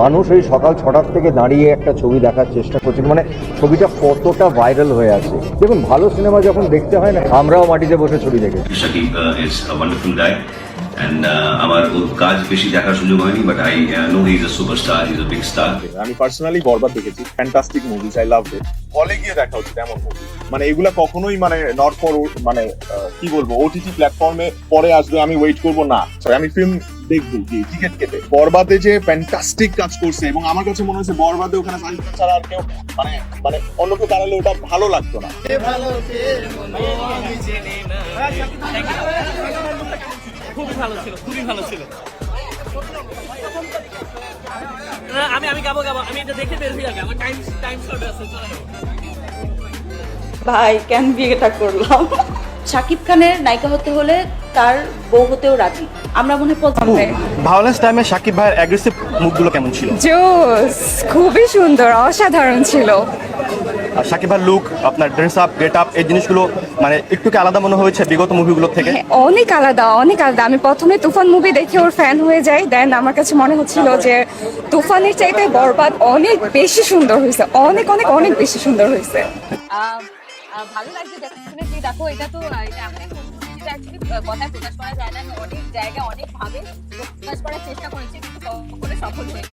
মানুষ এই সকাল ছটার থেকে দাঁড়িয়ে একটা ছবি দেখার চেষ্টা করছে। মানে ছবিটা কতটা ভাইরাল হয়ে আছে। দেখুন ভালো সিনেমা যখন দেখতে হয় না আমরাও মাটিতে বসে ছবি দেখে। Uh, is a wonderful guy and uh, আমার কাজ বেশি দেখার সুযোগ হয়নি but I know he is a superstar is a big star আমি পার্সোনালি বরবাদ দেখেছি fantastic movies I love it হলে গিয়ে দেখা উচিত এমন মুভি মানে এগুলা কখনোই মানে নট ফর মানে কি বলব ওটিটি প্ল্যাটফর্মে পরে আসবে আমি ওয়েট করব না। আমি ফিল্ম দেখব কি টিকিট কেটে বরবাদে যে ফ্যান্টাস্টিক কাজ করছে এবং আমার কাছে মনে হচ্ছে বরবাদে ওখানে সাজিদ খান ছাড়া আর কেউ মানে মানে অন্য কেউ দাঁড়ালে ওটা ভালো লাগতো না। খুবই ভালো ছিল খুবই ভালো ছিল। আমি আমি গাবো গাবো আমি এটা দেখে বের হয়ে আমার টাইম টাইম শর্ট আছে ভাই কেন বিয়েটা করলাম? শাকিব খানের নায়িকা হতে হলে তার বউ হতেও রাজি। আমরা মনে হয় ভায়োলেন্স টাইমে সাকিব ভাইয়ের অ্যাগ্রেসিভ মুভগুলো কেমন ছিল? জোস খুবই সুন্দর অসাধারণ ছিল। আর সাকিব ভাইয়ের লুক আপনার ড্রেস আপ গেট আপ এই জিনিসগুলো মানে একটু কি আলাদা মনে হয়েছে বিগত মুভিগুলোর থেকে? হ্যাঁ, অনেক আলাদা অনেক আলাদা। আমি প্রথমে তুফান মুভি দেখে ওর ফ্যান হয়ে যাই দেন আমার কাছে মনে হচ্ছিল যে তুফানের চাইতে বরবাদ অনেক বেশি সুন্দর হয়েছে অনেক অনেক অনেক বেশি সুন্দর হয়েছে। ভালো লাগছে ডেফিনেটলি দেখো, এটা তো এটা এমন যেটা কথায় প্রকাশ করা যায় না। আমি অনেক জায়গায় অনেকভাবে প্রকাশ করার চেষ্টা করেছি, কিন্তু সফল হয়নি।